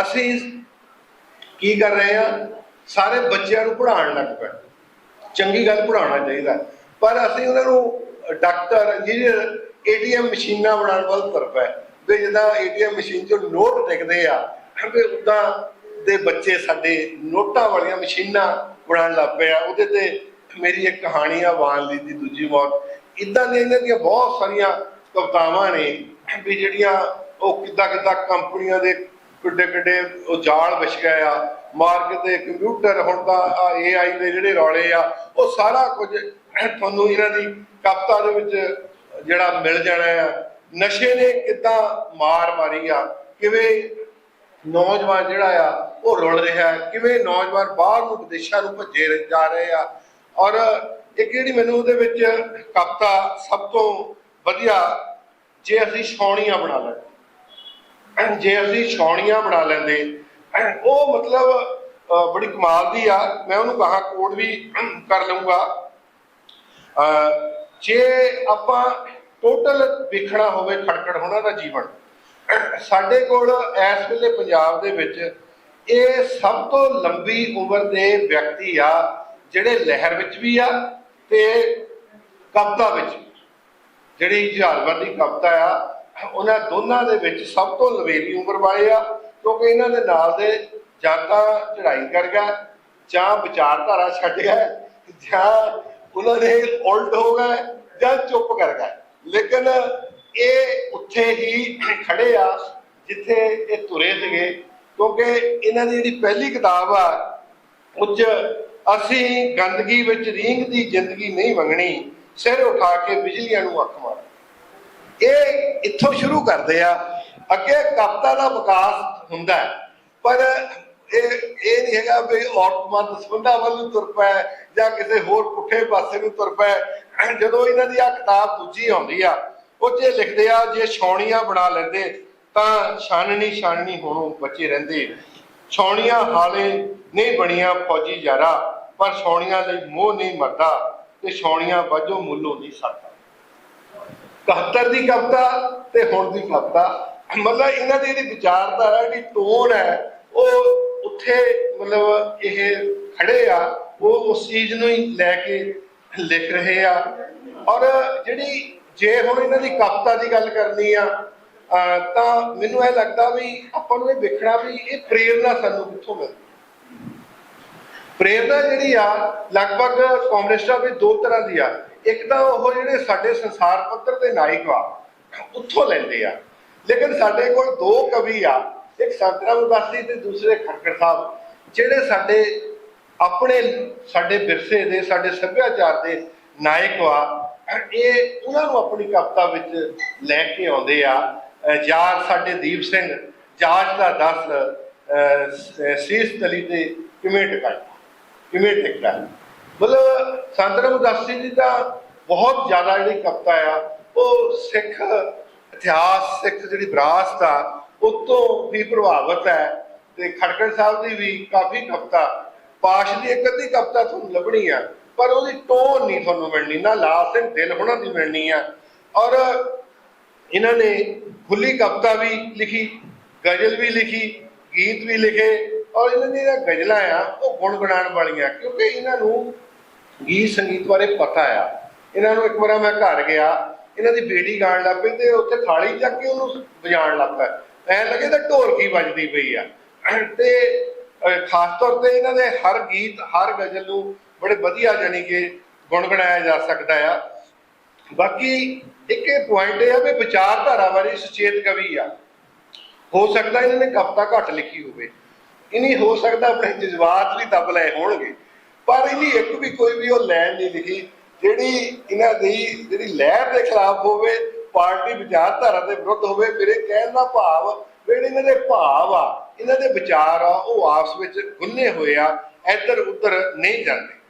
ਅਸੀਂ ਕੀ ਕਰ ਰਹੇ ਆ ਸਾਰੇ ਬੱਚਿਆਂ ਨੂੰ ਪੜ੍ਹਾਉਣ ਲੱਗ ਪਏ। ਚੰਗੀ ਗੱਲ ਪੜ੍ਹਾਉਣਾ ਚਾਹੀਦਾ। ਪਰ ਅਸੀਂ ਉਹਨਾਂ ਨੂੰ ਡਾਕਟਰ ਇੰਜੀਨੀਅਰ ਏਟੀਐਮ ਮਸ਼ੀਨਾਂ ਬਣਾਉਣ ਵੱਲ ਤੁਰ ਪਏ। ਵੀ ਜਿੱਦਾਂ ਏਟੀਐਮ ਮਸ਼ੀਨ 'ਚੋਂ ਨੋਟ ਦਿਖਦੇ ਆ, ਵੀ ਉਦਾਂ ਦੇ ਬੱਚੇ ਸਾਡੇ ਨੋਟਾਂ ਵਾਲੀਆਂ ਮਸ਼ੀਨਾਂ ਬਣਾਉਣ ਲੱਗ ਪਏ ਆ। ਉਹਦੇ ਤੇ ਮੇਰੀ ਇੱਕ ਕਹਾਣੀ ਆ ਵਾਨਲੀ ਦੀ ਦੂਜੀ ਮੌਤ। ਇਦਾਂ ਦੀਆਂ, ਇਹਨਾਂ ਦੀਆਂ ਬਹੁਤ ਸਾਰੀਆਂ ਕਵਿਤਾਵਾਂ ਨੇ, ਵੀ ਜਿਹੜੀਆਂ ਉਹ ਕਿੱਦਾਂ ਕਿੱਦਾਂ ਕੰਪਨੀਆਂ ਦੇ ਕਿੱਡੇ ਕਿੱਡੇ ਉਹ ਜਾਲ ਵਿਛ ਗਏ ਆ ਮਾਰਕੀਟ ਦੇ ਕੰਪਿਊਟਰ ਹੁਣ ਤਾਂ ਏਆਈ ਦੇ ਜਿਹੜੇ ਰੌਲੇ ਆ, ਉਹ ਸਾਰਾ ਕੁਝ ਤੁਹਾਨੂੰ ਇਹਨਾਂ ਦੀ ਕਵਿਤਾ ਦੇ ਵਿੱਚ ਜਿਹੜਾ ਮਿਲ ਜਾਣਾ ਆ। ਨਸ਼ੇ ਨੇ ਕਿੱਦਾਂ ਮਾਰ ਮਾਰੀ ਆ, ਕਿਵੇਂ ਨੌਜਵਾਨ ਜਿਹੜਾ ਆ, ਉਹ ਰੁਲ ਰਿਹਾ ਕਿਵੇਂ ਨੌਜਵਾਨ ਬਾਹਰ ਨੂੰ ਵਿਦੇਸ਼ਾਂ ਨੂੰ ਭੱਜੇ ਜਾ ਰਹੇ ਆ। ਔਰ ਇੱਕ ਜਿਹੜੀ ਮੈਨੂੰ ਉਹਦੇ ਵਿੱਚ ਕਵਿਤਾ ਸਭ ਤੋਂ ਵਧੀਆ ਜੇ ਅਸੀਂ ਛਾਉਣੀਆਂ ਬਣਾ ਲੈਂਦੇ। ਜੇ ਅਸੀਂ ਛਾਉਣੀਆਂ ਬਣਾ ਲੈਂਦੇ ਉਹ ਮਤਲਬ ਬੜੀ ਕਮਾਲ ਦੀ ਆ। ਮੈਂ ਉਹਨੂੰ ਕਹਾ ਕੋਡ ਵੀ ਕਰ ਲਵਾਂਗਾ ਜੇ ਆਪਾਂ ਟੋਟਲ ਵੇਖਣਾ ਹੋਵੇ ਖੜਕੜ ਹੋਣਾ ਦਾ ਜੀਵਨ ਸਾਡੇ ਕੋਲ ਇਸ ਵੇਲੇ ਪੰਜਾਬ ਦੇ ਵਿੱਚ ਇਹ ਸਭ ਤੋਂ ਲੰਬੀ ਉਮਰ ਦੇ ਵਿਅਕਤੀ ਆ, ਜਿਹੜੇ ਲਹਿਰ ਵਿੱਚ ਵੀ ਆ ਤੇ ਕਵਿਤਾ ਵਿੱਚ, ਜਿਹੜੀ ਜਹਾਲਵਰ ਦੀ ਕਵਿਤਾ ਆ ਉਹਨਾਂ ਦੋਨਾਂ ਦੇ ਵਿੱਚ ਸਭ ਤੋਂ ਲਵੇਰੀ ਉਮਰ ਵਾਲੇ ਆ, ਕਿਉਂਕਿ ਇਹਨਾਂ ਦੇ ਨਾਲ ਦੇ ਜਾਂ ਤਾਂ ਚੜ੍ਹਾਈ ਕਰ ਗਿਆ, ਜਾਂ ਵਿਚਾਰਧਾਰਾ ਛੱਡ ਗਿਆ, ਜਾਂ ਉਹਨਾਂ ਦੇ ਉਲਟ ਹੋ ਗਏ ਜਾਂ ਚੁੱਪ ਕਰ ਗਏ ਲੇਕਿਨ ਇਹ ਉੱਥੇ ਹੀ ਖੜੇ ਆ, ਜਿੱਥੇ ਇਹ ਤੁਰੇ ਸੀਗੇ, ਕਿਉਂਕਿ ਇਹਨਾਂ ਦੀ ਜਿਹੜੀ ਪਹਿਲੀ ਕਿਤਾਬ ਆ, ਉੱਚ ਅਸੀਂ ਗੰਦਗੀ ਵਿੱਚ ਰੀਂਗ ਦੀ ਜ਼ਿੰਦਗੀ ਨਹੀਂ ਮੰਗਣੀ ਸਿਰ ਉਠਾ ਕੇ ਬਿਜਲੀਆਂ ਨੂੰ ਅੱਖ ਮਾਰ। ਇੱਥੋਂ ਸ਼ੁਰੂ ਕਰਦੇ ਆ। ਅੱਗੇ ਕਵਿਤਾ ਦਾ ਵਿਕਾਸ ਹੁੰਦਾ ਪਰ ਇਹ ਇਹ ਨਹੀਂ ਹੈਗਾ ਵੀ ਔਰਤਮੰਦ ਸੰਬੰਧਾਂ ਵੱਲ ਤੁਰ ਪਏ ਜਾਂ ਕਿਸੇ ਹੋਰ ਪੁੱਠੇ ਪਾਸੇ ਨੂੰ ਤੁਰ ਪਏ। ਜਦੋਂ ਇਹਨਾਂ ਦੀ ਆ ਕਿਤਾਬ ਦੂਜੀ ਆਉਂਦੀ ਆ, ਉਹ 'ਚ ਲਿਖਦੇ ਆ, ਜੇ ਛਾਉਣੀਆਂ ਬਣਾ ਲੈਂਦੇ, ਤਾਂ ਛਾਨਣੀ ਛਾਨਣੀ ਹੋਣੋਂ ਬਚੇ ਰਹਿੰਦੇ। ਛਾਉਣੀਆਂ ਹਾਲੇ ਨਹੀਂ ਬਣੀਆਂ ਫੌਜੀ ਯਾਰਾ, ਪਰ ਛਾਉਣੀਆਂ ਲਈ ਮੋਹ ਨਹੀਂ ਮਰਦਾ ਤੇ ਛਾਉਣੀਆਂ ਵਜੋਂ ਮੁੱਲੋਂ ਨਹੀਂ ਸਕਦਾ 71 ਦੀ ਕਵਿਤਾ ਤੇ ਹੁਣ ਦੀ ਕਵਿਤਾ। ਮਤਲਬ ਇਹਨਾਂ ਦੀ ਜਿਹੜੀ ਵਿਚਾਰਧਾਰਾ, ਜਿਹੜੀ ਟੋਨ ਹੈ, ਉਹ ਉੱਥੇ ਮਤਲਬ ਇਹ ਖੜੇ ਆ, ਉਹ ਉਸ ਚੀਜ਼ ਨੂੰ ਹੀ ਲੈ ਕੇ ਲਿਖ ਰਹੇ ਆ। ਔਰ ਜਿਹੜੀ ਜੇ ਹੁਣ ਇਹਨਾਂ ਦੀ ਕਵਿਤਾ ਦੀ ਗੱਲ ਕਰਨੀ ਆ ਤਾਂ ਮੈਨੂੰ ਇਹ ਲੱਗਦਾ ਵੀ ਆਪਾਂ ਨੂੰ ਇਹ ਵੇਖਣਾ ਵੀ ਇਹ ਪ੍ਰੇਰਨਾ ਸਾਨੂੰ ਕਿੱਥੋਂ ਮਿਲਦੀ ਪ੍ਰੇਰਨਾ ਜਿਹੜੀ ਆ, ਲਗਭਗ ਕਮਿਊਨਿਸਟਾਂ ਵੀ ਦੋ ਤਰ੍ਹਾਂ ਦੀ ਆ। ਇੱਕ ਤਾਂ ਉਹ ਜਿਹੜੇ ਸਾਡੇ ਸੰਸਾਰ ਪੱਧਰ ਦੇ ਨਾਇਕ ਆ, ਉੱਥੋਂ ਲੈਂਦੇ ਆ। ਲੇਕਿਨ ਸਾਡੇ ਕੋਲ ਦੋ ਕਵੀ ਆ, ਇੱਕ ਸੰਤਰਾ ਉਦਾਸੀ ਤੇ ਦੂਸਰੇ ਖੜਕੜ ਸਾਹਿਬ, ਜਿਹੜੇ ਸਾਡੇ ਆਪਣੇ, ਸਾਡੇ ਵਿਰਸੇ ਦੇ, ਸਾਡੇ ਸੱਭਿਆਚਾਰ ਦੇ ਨਾਇਕ ਆ। ਇਹ ਉਹਨਾਂ ਨੂੰ ਆਪਣੀ ਕਵਿਤਾ ਵਿੱਚ ਲੈ ਕੇ ਆਉਂਦੇ ਆ ਯਾਰ ਸਾਡੇ ਦੀਪ ਸਿੰਘ, ਜਾਜ ਦਾ ਦੱਸ, ਅਹ ਸ- ਸੀਸ ਤਲੀ ਤੇ ਕਿਵੇਂ ਟਿਕਾਇਆ, ਕਿਵੇਂ ਟਿਕਦਾ। ਮਤਲਬ ਸੰਤ ਰਮਦਾਸੀ ਜੀ ਦਾ ਬਹੁਤ ਜ਼ਿਆਦਾ ਜਿਹੜੀ ਕਵਿਤਾ ਆ, ਉਹ ਸਿੱਖ ਇਤਿਹਾਸ, ਸਿੱਖ ਜਿਹੜੀ ਵਿਰਾਸਤ ਆ, ਉਹ ਵੀ ਪ੍ਰਭਾਵਿਤ ਹੈ ਤੇ ਖੜਕੜ ਸਾਹਿਬ ਦੀ ਵੀ ਕਾਫੀ ਕਵਿਤਾ ਪਾਸ਼ ਦੀ ਇੱਕ ਅੱਧੀ ਕਵਿਤਾ ਤੁਹਾਨੂੰ ਲੱਭਣੀ ਆ, ਪਰ ਉਹਦੀ ਟੋਨ ਨਹੀਂ ਤੁਹਾਨੂੰ ਮਿਲਣੀ, ਨਾ ਲਾਲ ਸਿੰਘ ਦਿਲ ਹੋਣਾ ਦੀ ਮਿਲਣੀ ਆ। ਔਰ ਇਹਨਾਂ ਨੇ ਖੁੱਲੀ ਕਵਿਤਾ ਵੀ ਲਿਖੀ, ਗਜ਼ਲ ਵੀ ਲਿਖੀ, ਗੀਤ ਵੀ ਲਿਖੇ, ਔਰ ਇਹਨਾਂ ਦੀਆਂ ਗਜ਼ਲਾਂ ਆ, ਉਹ ਗੁਣ ਗੁਣਗੁਣਾਉਣ ਵਾਲੀਆਂ, ਕਿਉਂਕਿ ਇਹਨਾਂ ਨੂੰ ਗੀਤ ਸੰਗੀਤ ਬਾਰੇ ਪਤਾ ਆ। ਇਹਨਾਂ ਨੂੰ ਇੱਕ ਵਾਰ ਮੈਂ ਘਰ ਗਿਆ, ਇਹਨਾਂ ਦੀ ਬੇਟੀ ਗਾਣ ਲੱਗ ਪਈ ਤੇ ਉੱਥੇ ਥਾਲੀ ਚੱਕ ਕੇ ਉਹਨੂੰ ਵਜਾਉਣ ਲੱਗ ਪਿਆ। ਐਂ ਲੱਗੇ ਤਾਂ ਢੋਲਕੀ ਵੱਜਦੀ ਪਈ ਆ। ਤੇ ਖਾਸ ਤੌਰ ਤੇ ਇਹਨਾਂ ਦੇ ਹਰ ਗੀਤ, ਹਰ ਗਜ਼ਲ ਨੂੰ ਬੜੇ ਵਧੀਆ ਜਾਨੀ ਕਿ ਗੁਣਗੁਣਾਇਆ ਜਾ ਸਕਦਾ ਆ। ਬਾਕੀ ਇੱਕ ਇਹ ਪੁਆਇੰਟ ਇਹ ਆ ਵੀ ਵਿਚਾਰਧਾਰਾ ਵਾਲੀ ਸੁਚੇਤ ਕਵੀ ਆ। ਹੋ ਸਕਦਾ ਇਹਨਾਂ ਨੇ ਕਵਿਤਾ ਘੱਟ ਲਿਖੀ ਹੋਵੇ। ਇਨੀ ਹੋ ਸਕਦਾ ਆਪਣੇ ਜਜ਼ਬਾਤ ਵੀ ਦੱਬ ਲਏ ਹੋਣਗੇ। ਪਰ ਇਹਦੀ ਇੱਕ ਵੀ ਕੋਈ ਵੀ ਉਹ ਲੈਣ ਨਹੀਂ ਲਿਖੀ ਜਿਹੜੀ ਇਹਨਾਂ ਦੀ ਜਿਹੜੀ ਲਹਿਰ ਦੇ ਖਿਲਾਫ ਹੋਵੇ, ਪਾਰਟੀ ਵਿਚਾਰਧਾਰਾ ਦੇ ਵਿਰੁੱਧ ਹੋਵੇ, ਮੇਰੇ ਕਹਿਣ ਦਾ ਭਾਵ ਜਿਹੜੇ ਇਹਨਾਂ ਦੇ ਭਾਵ ਆ, ਇਹਨਾਂ ਦੇ ਵਿਚਾਰ ਆ, ਉਹ ਆਪਸ ਵਿੱਚ ਗੁੰਨੇ ਹੋਏ ਆ, ਇੱਧਰ ਉੱਧਰ ਨਹੀਂ ਜਾਂਦੇ।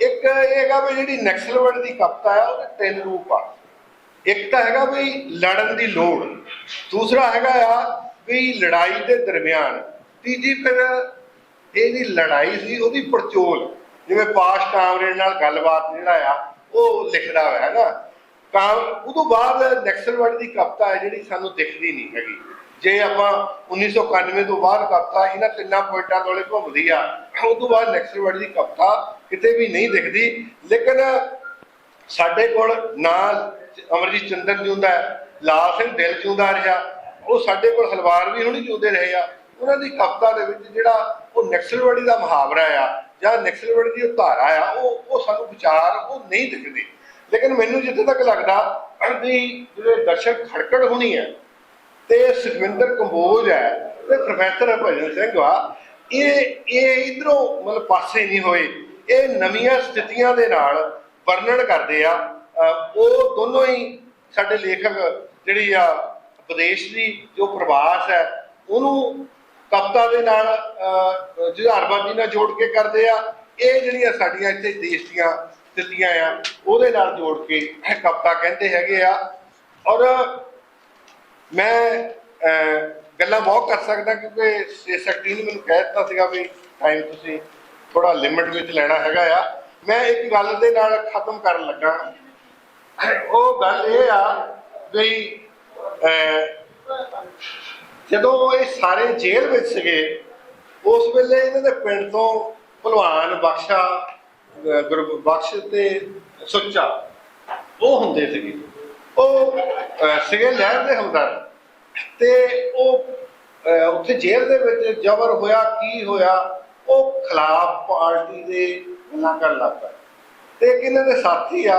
ਇੱਕ ਇਹ ਹੈਗਾ ਵੀ ਜਿਹੜੀ ਨਕਸਲਵੰਡ ਦੀ ਕਵਿਤਾ ਆ, ਉਹਦੇ ਤਿੰਨ ਰੂਪ ਆ। ਇੱਕ ਤਾਂ ਹੈਗਾ ਵੀ ਲੜਨ ਦੀ ਲੋੜ, ਦੂਸਰਾ ਹੈਗਾ ਆ ਵੀ ਲੜਾਈ ਦੇ ਦਰਮਿਆਨ, ਤੀਜੀ ਫਿਰ ਇਹਦੀ ਲੜਾਈ ਸੀ, ਉਹਦੀ ਪੜਚੋਲ। ਜਿਵੇਂ ਪਾਸ਼ ਕਾਮਰੇਡ ਨਾਲ ਗੱਲਬਾਤ ਜਿਹੜਾ ਆ, ਉਹ ਲਿਖਦਾ ਹੋਇਆ ਹੈਗਾ ਕਾਮ ਉਦੋਂ ਬਾਅਦ ਨਕਸਲਵੰਡ ਦੀ ਕਵਿਤਾ ਹੈ ਜਿਹੜੀ ਸਾਨੂੰ ਦਿਖਦੀ ਨਹੀਂ ਹੈਗੀ। ਜੇ ਆਪਾਂ 1991 ਤੋਂ ਬਾਅਦ ਕਪਤਾ ਇਹਨਾਂ ਤਿੰਨਾਂ ਪੁਆਇੰਟਾਂ ਕੋਲੇ ਘੁੰਮਦੀ ਆ ਉਸ ਤੋਂ ਬਾਅਦ ਨਕਸਲਵਾੜੀ ਦੀ ਕਪਤਾ ਕਿਤੇ ਵੀ ਨਹੀਂ ਦਿਖਦੀ। ਲੇਕਿਨ ਸਾਡੇ ਕੋਲ ਨਾ ਅਮਰਜੀਤ ਚੰਦਰ ਜਿਉਂਦਾ ਲਾਲ ਸਿੰਘ ਦਿਲ ਜਿਉਂਦਾ ਰਿਹਾ। ਉਹ ਸਾਡੇ ਕੋਲ ਹਲਵਾਰ ਵੀ ਹੁਣੀ ਜਿਉਂਦੇ ਰਹੇ ਆ। ਉਹਨਾਂ ਦੀ ਕਵਿਤਾ ਦੇ ਵਿੱਚ ਜਿਹੜਾ ਉਹ ਨਕਸਲਵਾੜੀ ਦਾ ਮੁਹਾਵਰਾ ਆ ਜਾਂ ਨਕਸਲਵਾੜੀ ਦੀ ਧਾਰਾ ਆ, ਉਹ ਉਹ ਸਾਨੂੰ ਵਿਚਾਰ ਉਹ ਨਹੀਂ ਦਿਖਦੇ। ਲੇਕਿਨ ਮੈਨੂੰ ਜਿੱਥੇ ਤੱਕ ਲੱਗਦਾ ਵੀ ਜਿਹੜੇ ਦਰਸ਼ਕ ਖੜਕੜ ਹੋਣੀ ਹੈ ਤੇ ਸੁਖਵਿੰਦਰ ਕੰਬੋਜ ਹੈ ਤੇ ਪ੍ਰੋਫੈਸਰ ਭਜਨ ਸਿੰਘ ਵਾ ਇਹ ਇਹ ਇਧਰੋਂ ਮਤਲਬ ਪਾਸੇ ਨਹੀਂ ਹੋਏ। ਇਹ ਨਵੀਆਂ ਸਥਿਤੀਆਂ ਦੇ ਨਾਲ ਵਰਣਨ ਕਰਦੇ ਆ। ਉਹ ਦੋਨੋਂ ਹੀ ਸਾਡੇ ਲੇਖਕ ਜਿਹੜੀ ਆ ਵਿਦੇਸ਼ ਦੀ ਜੋ ਪ੍ਰਵਾਸ ਹੈ, ਉਹਨੂੰ ਕਵਿਤਾ ਦੇ ਨਾਲ ਜੁਝਾਰਬਾਜ਼ੀ ਨਾਲ ਜੋੜ ਕੇ ਕਰਦੇ ਆ। ਇਹ ਜਿਹੜੀਆਂ ਸਾਡੀਆਂ ਇੱਥੇ ਦੇਸ਼ ਦੀਆਂ ਸਥਿਤੀਆਂ ਆ ਉਹਦੇ ਨਾਲ ਜੋੜ ਕੇ ਇਹ ਕਵਿਤਾ ਕਹਿੰਦੇ ਹੈਗੇ ਆ। ਔਰ ਮੈਂ ਗੱਲਾਂ ਬਹੁਤ ਕਰ ਸਕਦਾ ਕਿਉਂਕਿ ਸੈਕਟਰੀ ਨੇ ਮੈਨੂੰ ਕਹਿ ਦਿੱਤਾ ਸੀਗਾ ਵੀ ਟਾਈਮ ਤੁਸੀਂ ਥੋੜਾ ਲਿਮਿਟ ਵਿੱਚ ਲੈਣਾ ਹੈਗਾ ਆ। ਮੈਂ ਇੱਕ ਗੱਲ ਦੇ ਨਾਲ ਖਤਮ ਕਰਨ ਲੱਗਾ। ਉਹ ਗੱਲ ਇਹ ਆ ਵੀ ਅਹ, ਜਦੋਂ ਇਹ ਸਾਰੇ ਜੇਲ੍ਹ ਵਿੱਚ ਸੀਗੇ ਉਸ ਵੇਲੇ ਇਹਨਾਂ ਦੇ ਪਿੰਡ ਤੋਂ ਭਲਵਾਨ ਬਖਸ਼ਾ ਅਹ, ਗੁਰੂ ਤੇ ਸੁੱਚਾ ਉਹ ਹੁੰਦੇ ਸੀਗੇ। ਉਹ ਸੀਗੇ ਲਹਿਰ ਦੇ ਹਮਦਰ ਤੇ ਉਹ ਅਹ, ਉੱਥੇ ਜੇਲ੍ਹ ਦੇ ਵਿੱਚ ਜ਼ਬਰ ਹੋਇਆ ਕੀ ਹੋਇਆ ਉਹ ਖਿਲਾਫ ਪਾਰਟੀ ਦੇ ਗੱਲਾਂ ਕਰਨ ਲੱਗ ਪਏ ਤੇ ਇੱਕ ਇਹਨਾਂ ਦੇ ਸਾਥੀ ਆ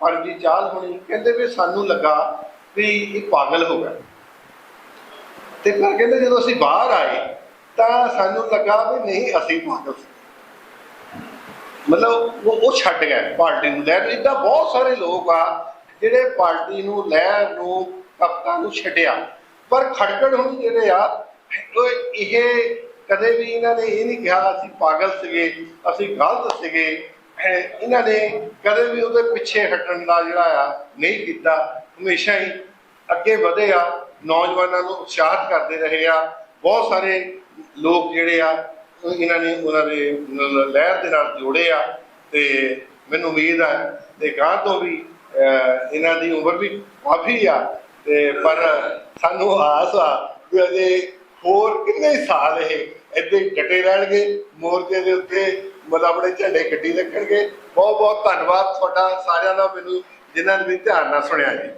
ਪਰਮਜੀਤ ਚਾਲ ਹੋਣੀ ਕਹਿੰਦੇ ਵੀ ਸਾਨੂੰ ਲੱਗਾ ਵੀ ਇਹ ਪਾਗਲ ਹੋ ਗਿਆ। ਤੇ ਫਿਰ ਕਹਿੰਦੇ ਜਦੋਂ ਅਸੀਂ ਬਾਹਰ ਆਏ, ਤਾਂ ਸਾਨੂੰ ਲੱਗਾ ਵੀ ਨਹੀਂ, ਅਸੀਂ ਪਾਗਲ ਸੀ ਮਤਲਬ ਉਹ ਉਹ ਛੱਡ ਗਏ ਪਾਰਟੀ ਨੂੰ। ਲਹਿਰ ਇਦਾਂ ਬਹੁਤ ਸਾਰੇ ਲੋਕ ਆ, ਜਿਹੜੇ ਪਾਰਟੀ ਨੂੰ, ਲਹਿਰ ਨੂੰ, ਕਪਤਾ ਨੂੰ ਛੱਡਿਆ। ਪਰ ਖੜਕੜ ਹੁਣ ਜਿਹੜੇ ਆ, ਉਹ ਇਹ ਕਦੇ ਵੀ ਇਹਨਾਂ ਨੇ ਇਹ ਨਹੀਂ ਕਿਹਾ, ਅਸੀਂ ਪਾਗਲ ਸੀਗੇ, ਅਸੀਂ ਗਲਤ ਸੀਗੇ। ਇਹਨਾਂ ਨੇ ਕਦੇ ਵੀ ਉਹਦੇ ਪਿੱਛੇ ਹਟਣ ਦਾ ਜਿਹੜਾ ਆ ਨਹੀਂ ਕੀਤਾ। ਹਮੇਸ਼ਾ ਹੀ ਅੱਗੇ ਵਧੇ ਆ। ਨੌਜਵਾਨਾਂ ਨੂੰ ਉਤਸ਼ਾਹਿਤ ਕਰਦੇ ਰਹੇ ਆ। ਬਹੁਤ ਸਾਰੇ ਲੋਕ ਜਿਹੜੇ ਆ, ਇਹਨਾਂ ਨੇ ਉਹਨਾਂ ਦੇ ਲਹਿਰ ਦੇ ਨਾਲ ਜੋੜੇ ਆ ਤੇ ਮੈਨੂੰ ਉਮੀਦ ਆ ਤੇ ਗਾਂ ਤੋਂ ਵੀ ਇਹਨਾਂ ਦੀ ਉਮਰ ਵੀ ਕਾਫੀ ਆ ਤੇ ਪਰ ਸਾਨੂੰ ਆਸ ਆ ਵੀ ਅਜੇ ਹੋਰ ਕਿੰਨੇ ਸਾਲ ਇਹ ਏਦਾਂ ਡਟੇ ਰਹਿਣਗੇ, ਮੋਰਚੇ ਦੇ ਉੱਤੇ ਮਤਲਬ ਆਪਣੇ ਝੰਡੇ ਗੱਡੀ ਰੱਖਣਗੇ। ਬਹੁਤ ਬਹੁਤ ਧੰਨਵਾਦ ਤੁਹਾਡਾ ਸਾਰਿਆਂ ਦਾ ਮੈਨੂੰ, ਜਿਨ੍ਹਾਂ ਨੇ ਵੀ ਧਿਆਨ ਨਾਲ ਸੁਣਿਆ ਜੀ।